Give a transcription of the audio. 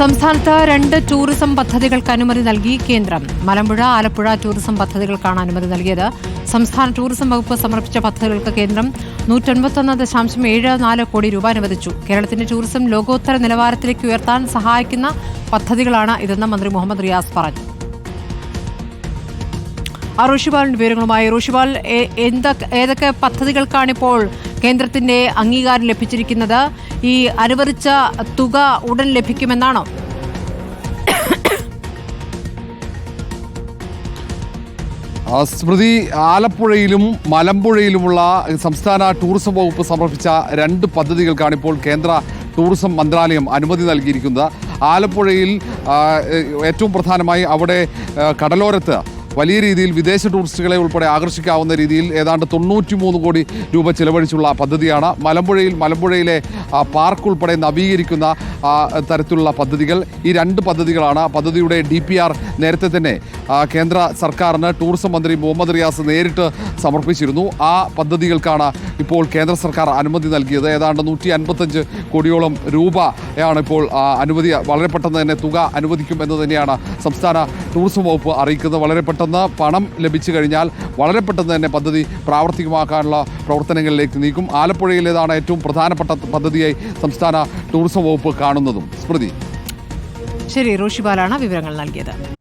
സംസ്ഥാനത്ത് രണ്ട് ടൂറിസം പദ്ധതികൾക്ക് അനുമതി നൽകി കേന്ദ്രം. മലമ്പുഴ ആലപ്പുഴ ടൂറിസം പദ്ധതികൾക്കാണ് അനുമതി നൽകിയത്. സംസ്ഥാന ടൂറിസം വകുപ്പ് സമർപ്പിച്ച പദ്ധതികൾക്ക് കേന്ദ്രം നൂറ്റൊൻപത്തൊന്ന് ദശാംശം ഏഴ് നാല് കോടി രൂപ അനുവദിച്ചു. കേരളത്തിന്റെ ടൂറിസം ലോകോത്തര നിലവാരത്തിലേക്ക് ഉയർത്താൻ സഹായിക്കുന്ന പദ്ധതികളാണ് ഇതെന്ന് മന്ത്രി മുഹമ്മദ് റിയാസ് പറഞ്ഞു. ആ റോഷിബാലിന്റെ വിവരങ്ങളുമായി റോഷിബാൽ എന്തൊക്കെ ഏതൊക്കെ പദ്ധതികൾക്കാണ് ഇപ്പോൾ കേന്ദ്രത്തിന്റെ അംഗീകാരം ലഭിച്ചിരിക്കുന്നത് ഈ അനുവദിച്ച തുക ഉടൻ ലഭിക്കുമെന്നാണോ? സ്മൃതി ആലപ്പുഴയിലും മലമ്പുഴയിലുമുള്ള സംസ്ഥാന ടൂറിസം വകുപ്പ് സമർപ്പിച്ച രണ്ട് പദ്ധതികൾക്കാണ് ഇപ്പോൾ കേന്ദ്ര ടൂറിസം മന്ത്രാലയം അനുമതി നൽകിയിരിക്കുന്നത്. ആലപ്പുഴയിൽ ഏറ്റവും പ്രധാനമായി അവിടെ കടലോരത്ത് വലിയ രീതിയിൽ വിദേശ ടൂറിസ്റ്റുകളെ ഉൾപ്പെടെ ആകർഷിക്കാവുന്ന രീതിയിൽ ഏതാണ്ട് തൊണ്ണൂറ്റി മൂന്ന് കോടി രൂപ ചിലവഴിച്ചുള്ള പദ്ധതിയാണ്. മലമ്പുഴയിൽ മലമ്പുഴയിലെ പാർക്ക് ഉൾപ്പെടെ നവീകരിക്കുന്ന തരത്തിലുള്ള പദ്ധതികൾ. ഈ രണ്ട് പദ്ധതികളാണ് പദ്ധതിയുടെ ഡി പി ആർ നേരത്തെ തന്നെ കേന്ദ്ര സർക്കാരിന് ടൂറിസം മന്ത്രി മുഹമ്മദ് റിയാസ് നേരിട്ട് സമർപ്പിച്ചിരുന്നു. ആ പദ്ധതികൾക്കാണ് ഇപ്പോൾ കേന്ദ്ര സർക്കാർ അനുമതി നൽകിയത്. ഏതാണ്ട് നൂറ്റി അൻപത്തഞ്ച് കോടിയോളം രൂപയാണ് ഇപ്പോൾ അനുമതി വളരെ പെട്ടെന്ന് തന്നെ തുക അനുവദിക്കും എന്ന് തന്നെയാണ് സംസ്ഥാന ടൂറിസം വകുപ്പ് അറിയിക്കുന്നത്. വളരെ പെട്ടെന്ന് പണം ലഭിച്ചു കഴിഞ്ഞാൽ വളരെ പെട്ടെന്ന് തന്നെ പദ്ധതി പ്രാവർത്തികമാക്കാനുള്ള പ്രവർത്തനങ്ങളിലേക്ക് നീക്കും. ആലപ്പുഴയിലേതാണ് ഏറ്റവും പ്രധാനപ്പെട്ട പദ്ധതിയായി സംസ്ഥാന ടൂറിസം വകുപ്പ് കാണുന്നതും. സ്മൃതി. ശരി റോഷിബാലാണ് വിവരങ്ങൾ നൽകിയത്.